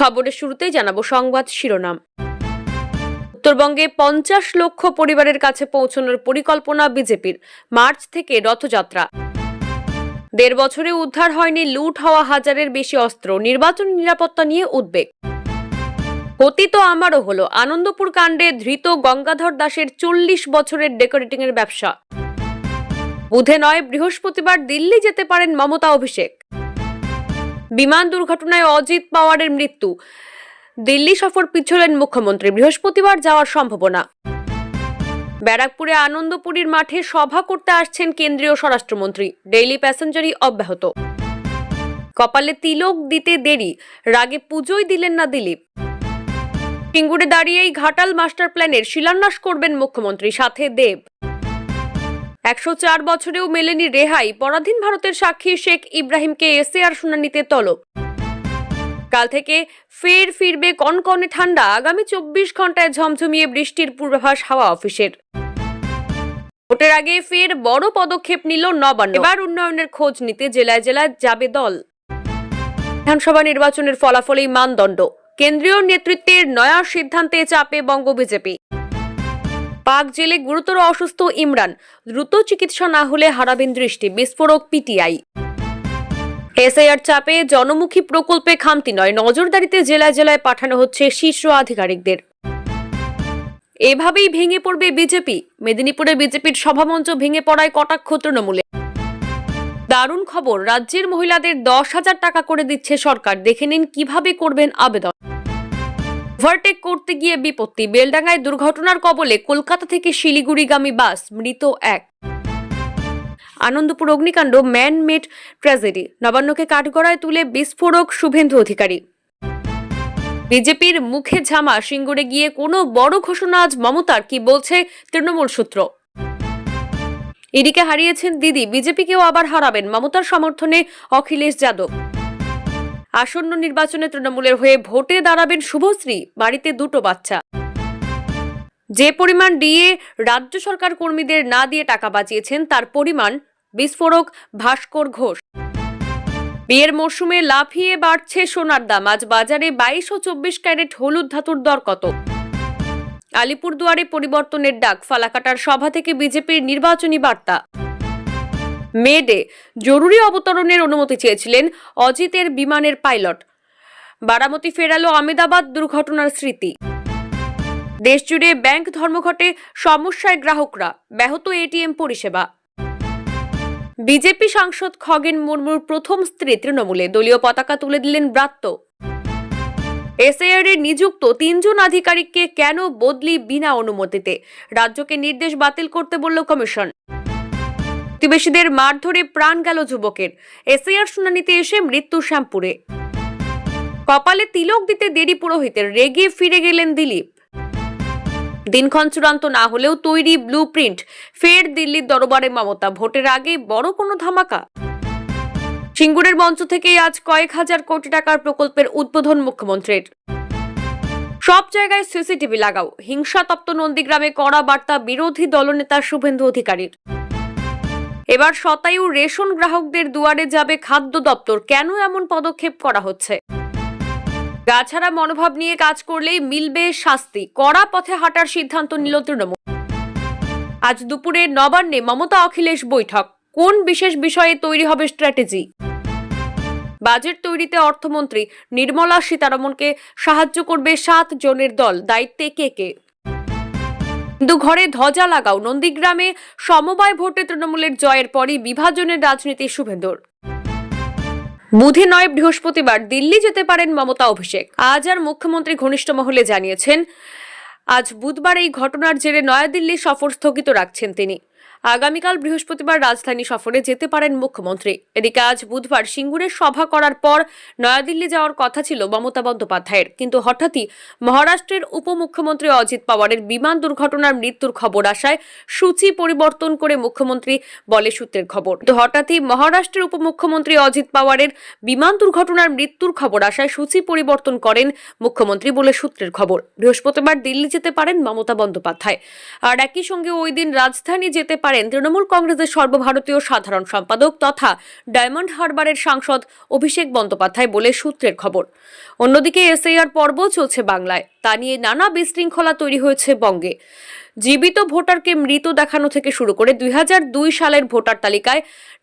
খবরের শুরুতেই জানাব সংবাদ শিরোনাম। উত্তরবঙ্গে পঞ্চাশ লক্ষ পরিবারের কাছে পৌঁছানোর পরিকল্পনা বিজেপির। মার্চ থেকে রথযাত্রা। দেড় বছরে উদ্ধার হয়নি লুট হওয়া হাজারের বেশি অস্ত্র, নির্বাচন নিরাপত্তা নিয়ে উদ্বেগ। ক্ষতি তো আমারও হলো, আনন্দপুর কাণ্ডে ধৃত গঙ্গাধর দাসের চল্লিশ বছরের ডেকোরেটিং এর ব্যবসা। বুধে নয়, বৃহস্পতিবার দিল্লি যেতে পারেন মমতা অভিষেক। বিমান দুর্ঘটনায় অজিত পাওয়ারের মৃত্যু। দিল্লি সফর পিছলেন মুখ্যমন্ত্রী। বৃহস্পতিবার যাওয়ার সম্ভাবনা। ব্যারাকপুরে আনন্দপুরীর মাঠে সভা করতে আসছেন কেন্দ্রীয় স্বরাষ্ট্রমন্ত্রী। ডেইলি প্যাসেঞ্জারই অব্যাহত। কপালে তিলক দিতে দেরি। রাগে পুজোই দিলেন না দিলীপ। সিঙ্গুরে দাঁড়িয়েই ঘাটাল মাস্টার প্ল্যানের শিলান্যাস করবেন মুখ্যমন্ত্রী। সাথে দেব। একশো চার বছরেও মেলেনি রেহাই। পরাধীন ভারতের সাক্ষী শেখ ইব্রাহিমকে এসে এসএআর শুনানিতে তলব। কাল থেকে ফের ফিরবে কনকনে ঠান্ডা। আগামী চব্বিশ ঘন্টায় ঝমঝমিয়ে বৃষ্টির পূর্বাভাস হাওয়া অফিসের। ভোটের আগে ফের বড় পদক্ষেপ নিল নবান্ন। এবার উন্নয়নের খোঁজ নিতে জেলায় জেলায় যাবে দল। বিধানসভা নির্বাচনের ফলাফলেই মানদণ্ড। কেন্দ্রীয় নেতৃত্বের নয়া সিদ্ধান্তে চাপে বঙ্গ বিজেপি। পাক জেলে গুরুতর অসুস্থ ইমরান, দ্রুত চিকিৎসা না হলে হারাবেন দৃষ্টি, বিস্ফোরক পিটিআই। এসআইআর চাপে জনমুখী প্রকল্পে খামতি নয়, নজরদারিতে জেলায় জেলায় পাঠানো হচ্ছে শীর্ষ আধিকারিকদের। এভাবেই ভেঙে পড়বে বিজেপি, মেদিনীপুরে বিজেপির সভামঞ্চ ভেঙে পড়ায় কটাক্ষ তৃণমূলে। দারুণ খবর, রাজ্যের মহিলাদের দশ হাজার টাকা করে দিচ্ছে সরকার, দেখে নিন কীভাবে করবেন আবেদন। ওভারটেক করতে গিয়ে বিপত্তি। বেলডাঙ্গায় দুর্ঘটনার কবলে কলকাতা থেকে শিলিগুড়িগামী বাস, মৃত এক। আনন্দপুর অগ্নিকাণ্ড ম্যান মেড ট্র্যাজেডি নবান্নকে কাঠগড়ায় তুলে বিস্ফোরক শুভেন্দু অধিকারী। বিজেপির মুখে ঝামা, সিঙ্গুরে গিয়ে কোনো বড় ঘোষণা আজ মমতার, কি বলছে তৃণমূল সূত্র। ইডিকে হারিয়েছেন দিদি, বিজেপিকেও আবার হারাবেন মমতার সমর্থনে অখিলেশ যাদব। আসন্ন নির্বাচনে তৃণমূলের হয়ে ভোটে দাঁড়াবেন শুভশ্রী, বাড়িতে দুটো বাচ্চা। যে পরিমাণ ডিএ রাজ্য সরকার কর্মীদের না দিয়ে টাকা বাঁচিয়েছেন, তার পরিমাণ বিস্ফোরক ভাস্কর ঘোষ। বিয়ের মরশুমে লাফিয়ে বাড়ছে সোনার দাম, আজ বাজারে বাইশ ও চব্বিশ ক্যারেট হলুদ ধাতুর দর কত? আলিপুরদুয়ারে পরিবর্তনের ডাক, ফালাকাটার সভা থেকে বিজেপির নির্বাচনী বার্তা। মেডে জরুরি অবতরণের অনুমতি চেয়েছিলেন অজিতের বিমানের পাইলট। বারামতি ফেরালো আমেদাবাদ দুর্ঘটনার স্মৃতি। দেশজুড়ে ব্যাংক ধর্মঘটে সমস্যায় গ্রাহকরা, ব্যাহত এটিএম পরিষেবা। বিজেপি সাংসদ খগেন মুর্মুর প্রথম স্ত্রী তৃণমূলে, দলীয় পতাকা তুলে দিলেন ব্রাত্য। এসআইআর এর নিযুক্ত তিনজন আধিকারিককে কেন বদলি বিনা অনুমতিতে? রাজ্যকে নির্দেশ বাতিল করতে বলল কমিশন। প্রতিবেশীদের মারধরে প্রাণ গেল যুবকের। এসআইআর শুনানিতে এসে মৃত্যু শ্যামপুরে। কপালে তিলক দিতে দেরি পুরোহিতের, রেগে ফিরে গেলেন দিলীপ। দিনক্ষণ চূড়ান্ত না হলেও তৈরি ব্লু প্রিন্ট, ফের দিল্লির দরবারে মমতা, ভোটের আগে বড় কোনো ধামাকা। সিঙ্গুরের মঞ্চ থেকেই আজ কয়েক হাজার কোটি টাকার প্রকল্পের উদ্বোধন মুখ্যমন্ত্রীর। সব জায়গায় সিসিটিভি লাগাও, হিংসাতপ্ত নন্দীগ্রামে কড়া বার্তা বিরোধী দলনেতা শুভেন্দু অধিকারীর। এবার শতায়ু রেশন গ্রাহকদের দুয়ারে যাবে খাদ্য দপ্তর। কেন এমন পদক্ষেপ করা হচ্ছে? গাছাড়া মনোভাব নিয়ে কাজ করলেই মিলবে শাস্তি। কড়া পথে হাঁটার সিদ্ধান্ত নিল তৃণমূল। আজ দুপুরে নবান্নে মমতা অখিলেশ বৈঠক। কোন বিশেষ বিষয়ে তৈরি হবে স্ট্র্যাটেজি? বাজেট তৈরিতে অর্থমন্ত্রী নির্মলা সীতারমনকে সাহায্য করবে সাত জনের দল। দায়িত্বে কে কে? কিন্তু ঘরে ধ্বজা লাগাও। নন্দীগ্রামে সমবায় ভোটে তৃণমূলের জয়ের পরই বিভাজনের রাজনীতি শুভেন্দুর। বুধে নয়, বৃহস্পতিবার দিল্লি যেতে পারেন মমতা অভিষেক। আজ আর মুখ্যমন্ত্রী ঘনিষ্ঠ মহলে জানিয়েছেন, আজ বুধবার এই ঘটনার জেরে নয়াদিল্লি সফর স্থগিত রাখছেন তিনি। আগামীকাল বৃহস্পতিবার রাজধানী সফরে যেতে পারেন মুখ্যমন্ত্রী। এদিকে আজ বুধবার সিঙ্গুরে সভা করার পর নয়াদিল্লি যাওয়ার কথা ছিল মমতা বন্দ্যোপাধ্যায়ের। কিন্তু হঠাৎই মহারাষ্ট্রের উপমুখ্যমন্ত্রী অজিত পাওয়ারের বিমান দুর্ঘটনার মৃত্যুর খবর আসায় সূচি পরিবর্তন করে মুখ্যমন্ত্রী বলে সূত্রের খবর। তো হঠাৎই মহারাষ্ট্রের উপমুখ্যমন্ত্রী অজিত পাওয়ারের বিমান দুর্ঘটনার মৃত্যুর খবর আসায় সূচি পরিবর্তন করেন মুখ্যমন্ত্রী বলে সূত্রের খবর। বৃহস্পতিবার দিল্লি যেতে পারেন মমতা বন্দ্যোপাধ্যায়। আর একই সঙ্গে ওই দিন রাজধানী যেতে পারেন তৃণমূল কংগ্রেসের সর্বভারতীয় সাধারণ সম্পাদক তথা ডায়মন্ড হারবারের সাংসদ অভিষেক বন্দ্যোপাধ্যায় বলে সূত্রের খবর। অন্যদিকে এসআইআর পর্ব চলছে বাংলায়। তা নিয়ে নানা বিশৃঙ্খলা তৈরি হয়েছে বঙ্গে। জীবিত ভোটারকে মৃত দেখানো থেকে শুরু করে দুই হাজার দুই সালের ভোটার তালিকায়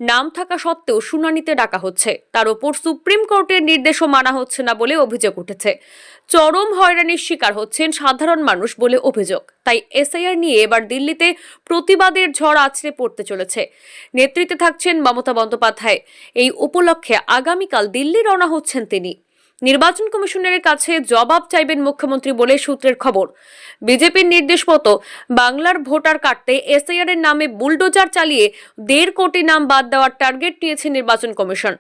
নাম থাকা সত্ত্বেও শুনানিতে ডাকা হচ্ছে। তার ওপর সুপ্রিম কোর্টের নির্দেশও মানা হচ্ছে না বলে অভিযোগ উঠেছে। চরম হয়রানির শিকার হচ্ছেন সাধারণ মানুষ বলে অভিযোগ। তাই এসআইআর নিয়ে এবার দিল্লিতে প্রতিবাদের ঝড় আছড়ে পড়তে চলেছে। নেতৃত্বে থাকছেন মমতা বন্দ্যোপাধ্যায়। এই উপলক্ষে আগামীকাল দিল্লি রওনা হচ্ছেন তিনি। নির্বাচন কমিশনের কাছে জবাব চাইবেন মুখ্যমন্ত্রী বলে সূত্রের খবর। বিজেপির নির্দেশ মতো বাংলার ভোটার কাটতে এসআইআর এর নামে বুলডোজার চালিয়ে দেড় কোটি নাম বাদ দেওয়ার টার্গেট নিয়েছে নির্বাচন কমিশন।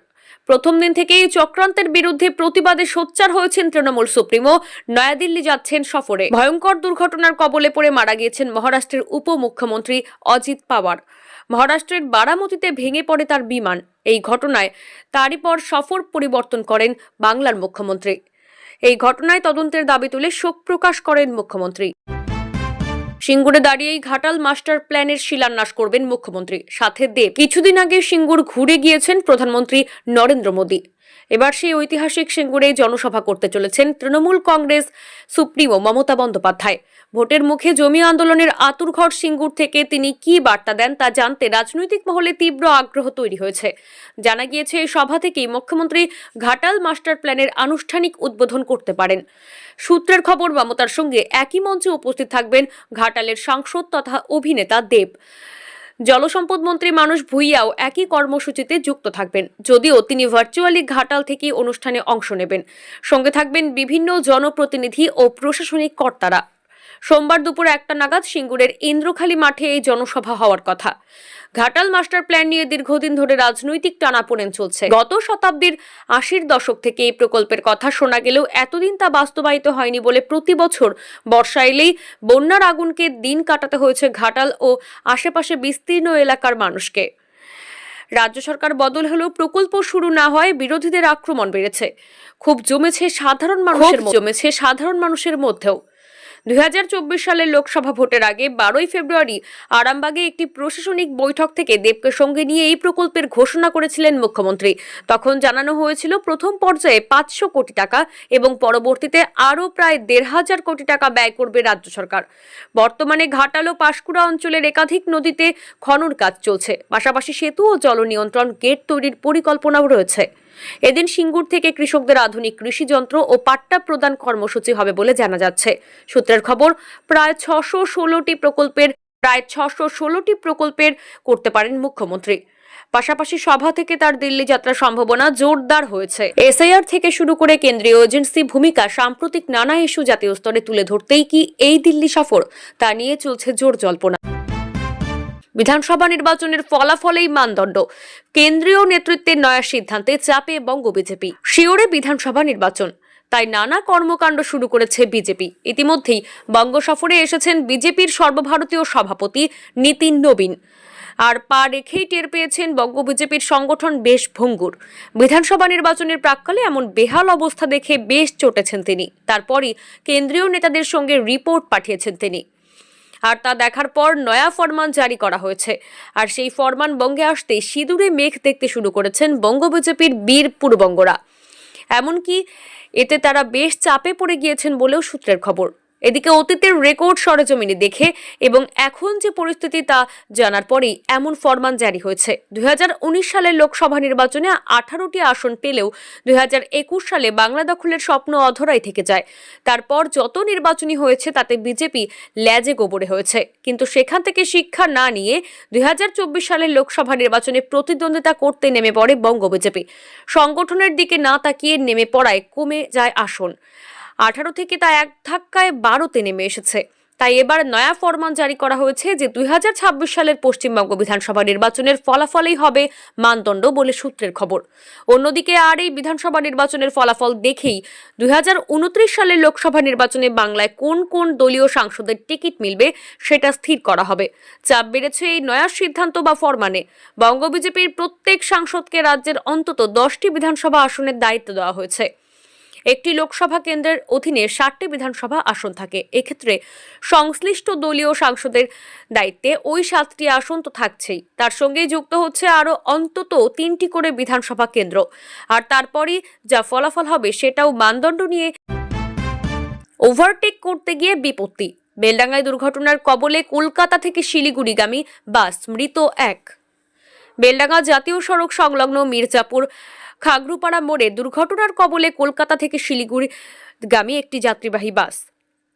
প্রথম দিন থেকেই চক্রান্তের বিরুদ্ধে প্রতিবাদে সোচ্চার হয়েছেন তৃণমূল সুপ্রিমো। নয়াদিল্লি যাচ্ছেন সফরে। ভয়ঙ্কর দুর্ঘটনার কবলে পড়ে মারা গিয়েছেন মহারাষ্ট্রের উপমুখ্যমন্ত্রী অজিত পাওয়ার। মহারাষ্ট্রের বারামতিতে ভেঙে পড়ে তার বিমান। এই ঘটনায় তারই পর সফর পরিবর্তন করেন বাংলার মুখ্যমন্ত্রী। এই ঘটনায় তদন্তের দাবি তুলে শোক প্রকাশ করেন মুখ্যমন্ত্রী। সিঙ্গুরে দাঁড়িয়েই ঘাটাল মাস্টার প্ল্যানের শিলান্যাস করবেন মুখ্যমন্ত্রী। সাথে দেব। কিছুদিন আগে সিঙ্গুর ঘুরে গিয়েছেন প্রধানমন্ত্রী নরেন্দ্র মোদী। এবার সেই ঐতিহাসিক সিঙ্গুরে জনসভা করতে চলেছেন তৃণমূল কংগ্রেস সুপ্রিমো মমতা বন্দ্যোপাধ্যায়। ভোটের মুখে জমি আন্দোলনের আতুরঘর সিঙ্গুর থেকে তিনি কি বার্তা দেন তা জানতে রাজনৈতিক মহলে তীব্র আগ্রহ তৈরি হয়েছে। জানা গিয়েছে এই সভা থেকেই মুখ্যমন্ত্রী ঘাটাল মাস্টার প্ল্যানের আনুষ্ঠানিক উদ্বোধন করতে পারেন। সূত্রের খবর, মমতার সঙ্গে একই মঞ্চে উপস্থিত থাকবেন ঘাটালের সাংসদ তথা অভিনেতা দেব। জলসম্পদ মন্ত্রী মানুষ ভুইয়াও একই কর্মসূচিতে যুক্ত থাকবেন। যদিও তিনি ভার্চুয়ালি ঘাটাল থেকে অনুষ্ঠানে অংশ নেবেন। সঙ্গে থাকবেন বিভিন্ন জনপ্রতিনিধি ও প্রশাসনিক কর্তারা। সোমবার দুপুর একটা নাগাদ সিঙ্গুরের ইন্দ্রখালী মাঠে এই জনসভা হওয়ার কথা। ঘাটাল মাস্টার প্ল্যান নিয়ে দীর্ঘদিন ধরে রাজনৈতিক টানাপোড়েন চলছে। গত শতাব্দীর আশির দশক থেকে এই প্রকল্পের কথা শোনা গেলেও এতদিন তা বাস্তবায়িত হয়নি বলে প্রতি বছর বর্ষা এলেই বন্যার আগুনকে দিন কাটাতে হয়েছে ঘাটাল ও আশেপাশে বিস্তীর্ণ এলাকার মানুষকে। রাজ্য সরকার বদল হলেও প্রকল্প শুরু না হয় বিরোধীদের আক্রমণ বেড়েছে। খুব জমেছে সাধারণ মানুষের জমেছে সাধারণ মানুষের মধ্যেও। দু হাজার চব্বিশ সালের লোকসভা ভোটের আগে বারোই ফেব্রুয়ারি আরামবাগে একটি প্রশাসনিক বৈঠক থেকে দেবকে সঙ্গে নিয়ে এই প্রকল্পের ঘোষণা করেছিলেন মুখ্যমন্ত্রী। তখন জানানো হয়েছিল, প্রথম পর্যায়ে পাঁচশো কোটি টাকা এবং পরবর্তীতে আরও প্রায় দেড় হাজার কোটি টাকা ব্যয় করবে রাজ্য সরকার। বর্তমানে ঘাটাল পাঁশকুড়া অঞ্চলের একাধিক নদীতে খনন কাজ চলছে। পাশাপাশি সেতু ও জল নিয়ন্ত্রণ গেট তৈরির পরিকল্পনাও রয়েছে। এদিন সিঙ্গুর থেকে কৃষকদের আধুনিক কৃষি যন্ত্র ও পাট্টা প্রদান কর্মসূচি হবে বলে জানা যাচ্ছে। সূত্রের খবর, প্রায় ছশো ষোলোটি প্রকল্পের, প্রায় ছশো ষোলোটি প্রকল্পের করতে পারেন মুখ্যমন্ত্রী। পাশাপাশি সভা থেকে তার দিল্লি যাত্রার সম্ভাবনা জোরদার হয়েছে। এসআইআর থেকে শুরু করে কেন্দ্রীয় এজেন্সি ভূমিকা সাম্প্রতিক নানা ইস্যু জাতীয় স্তরে তুলে ধরতেই কি এই দিল্লি সফর, তা নিয়ে চলছে জোর জল্পনা। বিধানসভা নির্বাচনের ফলাফলেই মানদণ্ড। কেন্দ্রীয় নেতৃত্বের নয়া সিদ্ধান্তে চাপে বঙ্গ বিজেপি। শিওরে বিধানসভা নির্বাচন। তাই নানা কর্মকাণ্ড শুরু করেছে বিজেপি। ইতিমধ্যেই বঙ্গ সফরে এসেছেন বিজেপির সর্বভারতীয় সভাপতি নীতিন নবীন। আর পা রেখেই টের পেয়েছেন বঙ্গ বিজেপির সংগঠন বেশ ভঙ্গুর বিধানসভা নির্বাচনের প্রাককালে এমন বেহাল অবস্থা দেখে বেশ চটেছেন তিনি। তারপরই কেন্দ্রীয় নেতাদের সঙ্গে রিপোর্ট পাঠিয়েছেন তিনি। আর তা দেখার পর নয়া ফরমান জারি করা হয়েছে। আর সেই ফরমান বঙ্গে আসতে সিঁদুরে মেঘ দেখতে শুরু করেছেন বঙ্গ বিজেপির বীর পূর্বঙ্গরা। এমনকি এতে তারা বেশ চাপে পড়ে গিয়েছেন বলেও সূত্রের খবর। এদিকে অতীতের রেকর্ড সরেজমিনে দেখে এবং এখন যে পরিস্থিতি তা জানার পরেই এমন ফরমান জারি হয়েছে। দু হাজার উনিশ সালের লোকসভা নির্বাচনে আঠারোটি আসন পেলেও দু হাজার একুশ সালে বাংলা দখলের স্বপ্ন অধরাই থেকে যায়। তারপর যত নির্বাচনী হয়েছে তাতে বিজেপি ল্যাজে গোবরে হয়েছে। কিন্তু সেখান থেকে শিক্ষা না নিয়ে দুই হাজার চব্বিশ সালের লোকসভা নির্বাচনে প্রতিদ্বন্দ্বিতা করতে নেমে পড়ে বঙ্গ বিজেপি। সংগঠনের দিকে না তাকিয়ে নেমে পড়ায় কমে যায় আসন। আঠারো থেকে তা এক ধাক্কায় বারোতে নেমে এসেছে। তাই এবার নয়া ফরমান জারি করা হয়েছে যে দু হাজার ছাব্বিশ সালের পশ্চিমবঙ্গ বিধানসভা নির্বাচনের ফলাফলেই হবে মানদণ্ড বলে সূত্রের খবর। অন্যদিকে আর এই বিধানসভা নির্বাচনের ফলাফল দেখেই দু হাজার উনত্রিশ সালের লোকসভা নির্বাচনে বাংলায় কোন কোন দলীয় সাংসদের টিকিট মিলবে সেটা স্থির করা হবে। চাপ বেড়েছে এই নয়া সিদ্ধান্ত বা ফরমানে। বঙ্গ বিজেপির প্রত্যেক সাংসদকে রাজ্যের অন্তত দশটি বিধানসভা আসনের দায়িত্ব দেওয়া হয়েছে। একটি লোকসভা কেন্দ্রের অধীনে ষাটটি বিধানসভা আসন থাকে। এক্ষেত্রে সংশ্লিষ্ট দলীয় সাংসদের দায়িত্বে ওই সাতটি আসন তো থাকছেই। তার সঙ্গেই যুক্ত হচ্ছে আরও অন্তত তিনটি করে বিধানসভা কেন্দ্র। আর তারপরই যা ফলাফল হবে সেটাও মানদণ্ড নিয়ে ওভারটেক করতে গিয়ে বিপত্তি। বেলডাঙ্গায় দুর্ঘটনার কবলে কলকাতা থেকে শিলিগুড়িগামী বাস, মৃত এক। বেলডাঙ্গা জাতীয় সড়ক সংলগ্ন মির্জাপুর খাগরুপাড়া মোড়ে দুর্ঘটনার কবলে কলকাতা থেকে শিলিগুড়ি গামী একটি যাত্রীবাহী বাস।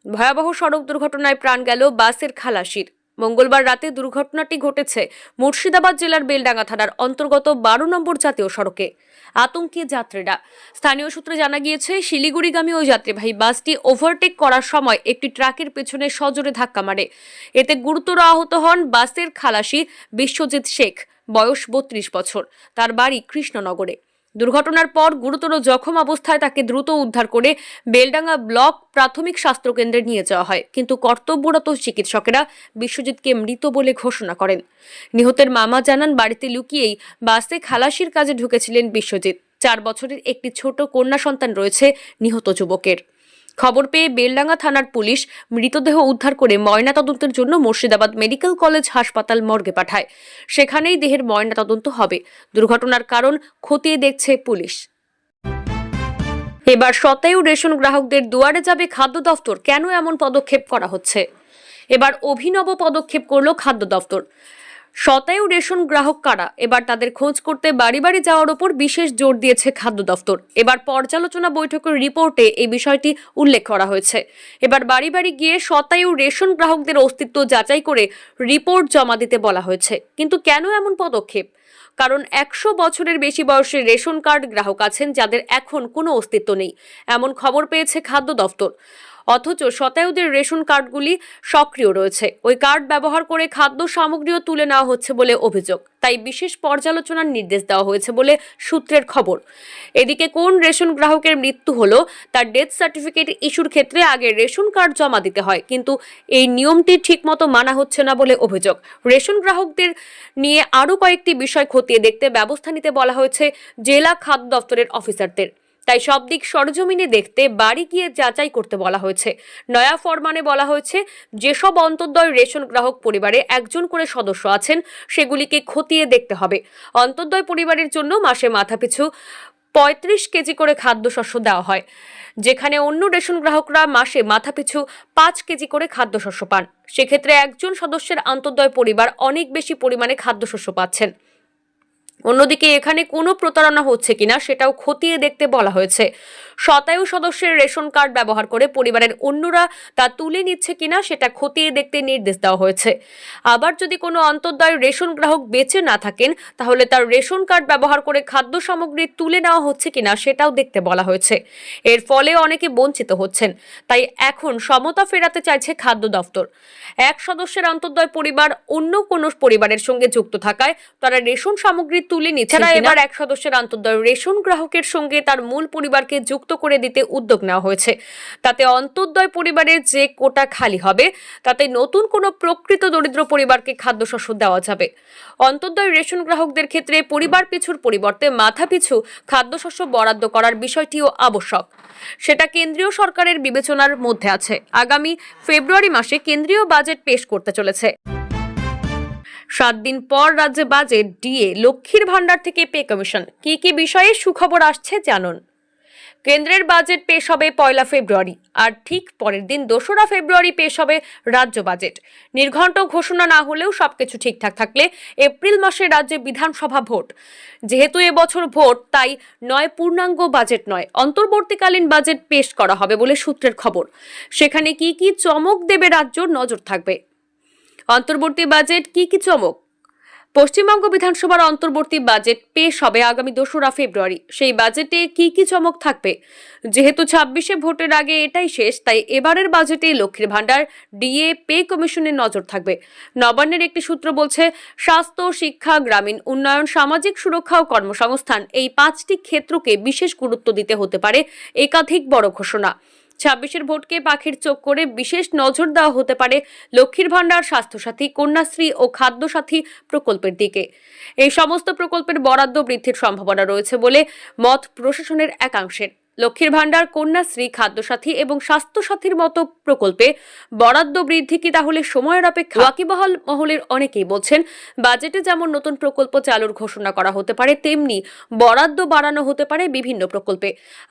ভয়াবহ সড়ক দুর্ঘটনায় প্রাণ গেল বাসের খালাসির। মঙ্গলবার রাতে দুর্ঘটনাটি ঘটেছে মুর্শিদাবাদ জেলার বেলডাঙ্গা থানার অন্তর্গত বারো নম্বর জাতীয় সড়কে। আতঙ্কে যাত্রীরা। স্থানীয় সূত্রে জানা গিয়েছে, শিলিগুড়িগামী ওই যাত্রীবাহী বাসটি ওভারটেক করার সময় একটি ট্রাকের পেছনে সজোরে ধাক্কা মারে। এতে গুরুতর আহত হন বাসের খালাসি বিশ্বজিৎ শেখ, বয়স বত্রিশ বছর। তার বাড়ি কৃষ্ণনগরে। দুর্ঘটনার পর গুরুতর জখম অবস্থায় তাকে দ্রুত উদ্ধার করে বেলডাঙ্গা ব্লক প্রাথমিক স্বাস্থ্যকেন্দ্রে নিয়ে যাওয়া হয়। কিন্তু কর্তব্যরত চিকিৎসকেরা বিশ্বজিৎকে মৃত বলে ঘোষণা করেন। নিহতের মামা জানান, বাড়িতে লুকিয়েই বাসে খালাসির কাজে ঢুকেছিলেন বিশ্বজিৎ। চার বছরের একটি ছোট কন্যা সন্তান রয়েছে নিহত যুবকের। খবর পেয়ে বেলডাঙ্গা থানার পুলিশ মৃতদেহ উদ্ধার করে ময়নাতদন্তের জন্য মুর্শিদাবাদ মেডিকেল কলেজ হাসপাতাল মর্গে পাঠায়। সেখানেই দেহের ময়নাতদন্ত হবে। দুর্ঘটনার কারণ খতিয়ে দেখছে পুলিশ। এবার শতায়ু রেশন গ্রাহকদের দুয়ারে যাবে খাদ্য দফতর। কেন এমন পদক্ষেপ করা হচ্ছে? এবার অভিনব পদক্ষেপ করল খাদ্য দফতর। শতায়ু রেশন গ্রাহক কারা? এবার তাদের খোঁজ করতে বাড়ি বাড়ি যাওয়ার ওপর বিশেষ জোর দিয়েছে খাদ্য দফতর। এবার পর্যালোচনা বৈঠকের রিপোর্টে এই বিষয়টি উল্লেখ করা হয়েছে। এবার বাড়ি বাড়ি গিয়ে শতায়ু রেশন গ্রাহকদের অস্তিত্ব যাচাই করে রিপোর্ট জমা দিতে বলা হয়েছে। কিন্তু কেন এমন পদক্ষেপ? কারণ একশো বছরের বেশি বয়সের রেশন কার্ড গ্রাহক আছেন যাদের এখন কোনো অস্তিত্ব নেই। এমন খবর পেয়েছে খাদ্য দফতর। অথচ শতায়ুদের রেশন কার্ডগুলি সক্রিয় রয়েছে। ওই কার্ড ব্যবহার করে খাদ্য সামগ্রীও তুলে নেওয়া হচ্ছে বলে অভিযোগ। তাই বিশেষ পর্যালোচনার নির্দেশ দেওয়া হয়েছে বলে সূত্রের খবর। এদিকে কোন রেশন গ্রাহকের মৃত্যু হলো, তার ডেথ সার্টিফিকেট ইস্যুর ক্ষেত্রে আগে রেশন কার্ড জমা দিতে হয়। কিন্তু এই নিয়মটি ঠিকমতো মানা হচ্ছে না বলে অভিযোগ। রেশন গ্রাহকদের নিয়ে আরও কয়েকটি বিষয় খতিয়ে দেখতে ব্যবস্থা নিতে বলা হয়েছে জেলা খাদ্য দফতরের অফিসারদের। তাই সব দিক সরজমিনে দেখতে বাড়ি গিয়ে যাচাই করতে বলা হয়েছে। নয়া ফরমানে বলা হয়েছে, যেসব অন্তর্দয় রেশন গ্রাহক পরিবারে একজন করে সদস্য আছেন, সেগুলিকে খতিয়ে দেখতে হবে। অন্তর্দয় পরিবারের জন্য মাসে মাথাপিছু পঁয়ত্রিশ কেজি করে খাদ্যশস্য দেওয়া হয়। যেখানে অন্য রেশন গ্রাহকরা মাসে মাথাপিছু পাঁচ কেজি করে খাদ্যশস্য পান। সেক্ষেত্রে একজন সদস্যের অন্তর্দয় পরিবার অনেক বেশি পরিমাণে খাদ্যশস্য পাচ্ছেন। অন্যদিকে এখানে কোনো প্রতারণা হচ্ছে কিনা সেটাও খতিয়ে দেখতে বলা হয়েছে। শতায়ু সদস্যের রেশন কার্ড ব্যবহার করে পরিবারের অন্যরা তা তুলে নিচ্ছে কিনা সেটা খতিয়ে দেখতে নির্দেশ দেওয়া হয়েছে। আবার যদি কোনো অন্তর্দয় রেশন গ্রাহক বেঁচে না থাকেন, তাহলে তার রেশন কার্ড ব্যবহার করে খাদ্য সামগ্রী তুলে নেওয়া হচ্ছে কিনা সেটাও দেখতে বলা হয়েছে। এর ফলে অনেকে বঞ্চিত হচ্ছেন। তাই এখন সমতা ফেরাতে চাইছে খাদ্য দফতর। এক সদস্যের অন্তর্দয় পরিবার অন্য কোনো পরিবারের সঙ্গে যুক্ত থাকায় তারা রেশন সামগ্রী তুলে নিচ্ছে না এবার এক সদস্যের অন্তর্দয় রেশন গ্রাহকের সঙ্গে তার মূল পরিবারকে যুক্ত করে দিতে উদ্যোগ নেওয়া হয়েছে। তাতে অন্তর্দয় পরিবারের যে কোটা খালি হবে তাতে নতুন কোনো প্রকৃত দরিদ্র পরিবারকে খাদ্যশস্য দেওয়া যাবে। অন্তর্দয় রেশন গ্রাহকদের ক্ষেত্রে পরিবার পিছুর পরিবর্তে মাথা পিছু খাদ্যশস্য বরাদ্দ করার বিষয়টিও আবশ্যক। সেটা কেন্দ্রীয় সরকারের বিবেচনার মধ্যে আছে। আগামী ফেব্রুয়ারি মাসে কেন্দ্রীয় বাজেট পেশ করতে চলেছে। সাত দিন পর রাজ্যে বাজেট ডিএ, লক্ষ্মীর ভাণ্ডার থেকে পে কমিশন। কি কি বিষয়ে সুখবর আসছে জানুন। কেন্দ্রের বাজেট পেশ হবে পয়লা ফেব্রুয়ারি, আর ঠিক পরের দিন দোসরা ফেব্রুয়ারি পেশ হবে রাজ্য বাজেট। নির্ঘণ্ট ঘোষণা না হলেও সবকিছু ঠিকঠাক থাকলে এপ্রিল মাসে রাজ্যে বিধানসভা ভোট। যেহেতু এবছর ভোট, তাই নয় পূর্ণাঙ্গ বাজেট নয়, অন্তর্বর্তীকালীন বাজেট পেশ করা হবে বলে সূত্রের খবর। সেখানে কি কি চমক দেবে রাজ্য নজর থাকবে। অন্তর্বর্তী বাজেট কি কি চমক? পশ্চিমবঙ্গ বিধানসভার অন্তর্বর্তী বাজেট পেশ হবে আগামী দোসরা ফেব্রুয়ারি। সেই বাজেটে কি কি চমক থাকবে? যেহেতু ছাব্বিশে ভোটের আগে এটাই শেষ, তাই এবারের বাজেটে লক্ষ্মীর ভাণ্ডার, ডিএ, পে কমিশনের নজর থাকবে। নবান্নের একটি সূত্র বলছে, স্বাস্থ্য, শিক্ষা, গ্রামীণ উন্নয়ন, সামাজিক সুরক্ষা ও কর্মসংস্থান এই পাঁচটি ক্ষেত্রকে বিশেষ গুরুত্ব দিতে হতে পারে একাধিক বড় ঘোষণা। ছাব্বিশের ভোটকে পাখির চোখ করে বিশেষ নজর দেওয়া হতে পারে লক্ষ্মীর ভাণ্ডার, স্বাস্থ্যসাথী, কন্যাশ্রী ও খাদ্যসাথী প্রকল্পের দিকে। এই সমস্ত প্রকল্পের বরাদ্দ বৃদ্ধির সম্ভাবনা রয়েছে বলে মত প্রশাসনের একাংশের। লক্ষ্মীর ভাণ্ডার, কন্যাশ্রী, খাদ্যসাথী এবং স্বাস্থ্যসাথীর মতো প্রকল্পে বরাদ্দ বৃদ্ধি কি তাহলে সময়ের অপেক্ষা? ওয়াকিবহাল মহলের অনেকেই বলছেন, বাজেটে যেমন নতুন প্রকল্প চালুর ঘোষণা করা হতে পারে, তেমনি বরাদ্দ বাড়ানো হতে পারে বিভিন্ন প্রকল্পে।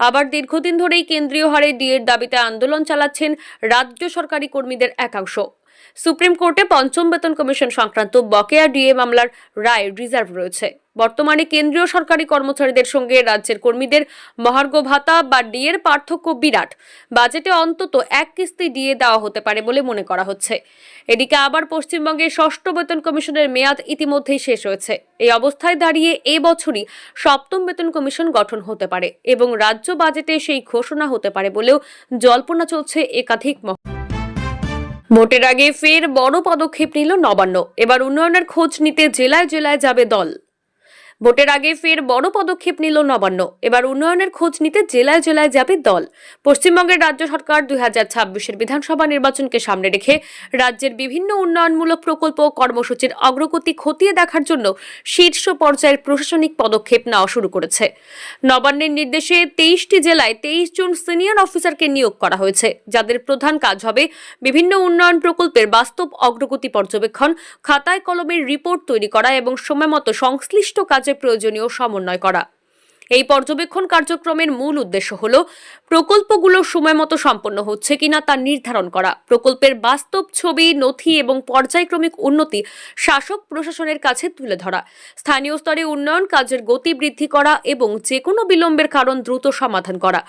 আবার দীর্ঘদিন ধরেই কেন্দ্রীয় হারে ডিএর দাবিতে আন্দোলন চালাচ্ছেন রাজ্য সরকারি কর্মীদের একাংশ। সুপ্রিম কোর্টে পঞ্চম বেতন কমিশন সংক্রান্ত বকেয়া ডিএ মামলার রায় রিজার্ভ রয়েছে। বর্তমানে কেন্দ্রীয় সরকারি কর্মচারীদের সঙ্গে রাজ্যের কর্মীদের মহার্ঘ ভাতা বা ডিএর পার্থক্য বিরাট। বাজেটে অন্তত এক কিস্তি ডিএ দেওয়া হতে পারে বলে মনে করা হচ্ছে। এদিকে আবার পশ্চিমবঙ্গে ষষ্ঠ বেতন কমিশনের মেয়াদ ইতিমধ্যেই শেষ হয়েছে। এই অবস্থায় দাঁড়িয়ে এ বছরই সপ্তম বেতন কমিশন গঠন হতে পারে এবং রাজ্য বাজেটে সেই ঘোষণা হতে পারে বলেও জল্পনা চলছে একাধিক মহল। ভোটের আগে ফের বড় পদক্ষেপ নিল নবান্ন। এবার উন্নয়নের খোঁজ নিতে জেলায় জেলায় যাবে দল। ভোটের আগে ফের বড় পদক্ষেপ নিল নবান্ন। এবার উন্নয়নের খোঁজ নিতে জেলায় জেলায় যাবে দল। পশ্চিমবঙ্গের রাজ্য সরকার দুই হাজার ছাব্বিশের বিধানসভা নির্বাচনকে সামনে রেখে রাজ্যের বিভিন্ন উন্নয়নমূলক প্রকল্প ও কর্মসূচির অগ্রগতি খতিয়ে দেখার জন্য শীর্ষ পর্যায়ের প্রশাসনিক পদক্ষেপ নেওয়া শুরু করেছে। নবান্নের নির্দেশে তেইশটি জেলায় তেইশ জন সিনিয়র অফিসারকে নিয়োগ করা হয়েছে, যাদের প্রধান কাজ হবে বিভিন্ন উন্নয়ন প্রকল্পের বাস্তব অগ্রগতি পর্যবেক্ষণ, খাতায় কলমের রিপোর্ট তৈরি করা এবং সময়মতো সংশ্লিষ্ট কাজে প্রয়োজনীয় সমন্বয় করা। এই পর্যবেক্ষণ কার্যক্রমের মূল উদ্দেশ্য হল প্রকল্পগুলো সময়মতো সম্পন্ন হচ্ছে কিনা তা নির্ধারণ করা। প্রকল্পের বাস্তব ছবি, নথি এবং পর্যায়ক্রমিক উন্নতি শাসক প্রশাসনের কাছে তুলে ধরা। স্থানীয় স্তরে উন্নয়ন কাজের গতি বৃদ্ধি করা এবং যে কোনো বিলম্বের কারণ দ্রুত সমাধান করা।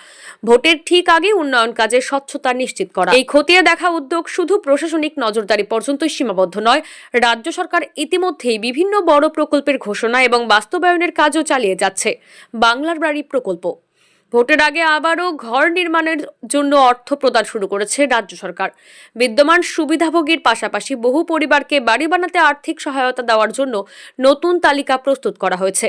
ভোটের ঠিক আগে উন্নয়ন কাজের স্বচ্ছতা নিশ্চিত করা। এই খতিয়ে দেখা উদ্যোগ শুধু প্রশাসনিক নজরদারি পর্যন্তই সীমাবদ্ধ নয়, রাজ্য সরকার ইতিমধ্যেই বিভিন্ন বড় প্রকল্পের ঘোষণা এবং বাস্তবায়নের কাজও চালিয়ে যাচ্ছে। বাংলার বাড়ি প্রকল্প। ভোটের আগে আবারও ঘর নির্মাণের জন্য অর্থ প্রদান শুরু করেছে রাজ্য সরকার। বিদ্যমান সুবিধাভোগীর পাশাপাশি বহু পরিবারকে বাড়ি বানাতে আর্থিক সহায়তা দেওয়ার জন্য নতুন তালিকা প্রস্তুত করা হয়েছে।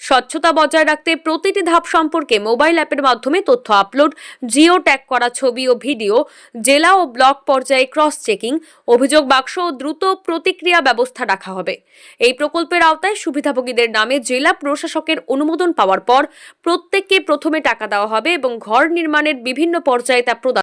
স্বচ্ছতা বজায় রাখতে প্রতিটি ধাপ সম্পর্কে মোবাইল অ্যাপের মাধ্যমে তথ্য আপলোড, জিও ট্যাগ করা ছবি ও ভিডিও, জেলা ও ব্লক পর্যায়ে ক্রস চেকিং, অভিযোগ বাক্স ও দ্রুত প্রতিক্রিয়া ব্যবস্থা রাখা হবে। এই প্রকল্পের আওতায় সুবিধাভোগীদের নামে জেলা প্রশাসকের অনুমোদন পাওয়ার পর প্রত্যেককে প্রথমে টাকা দেওয়া হবে এবং ঘর নির্মাণের বিভিন্ন পর্যায়ে তা প্রদান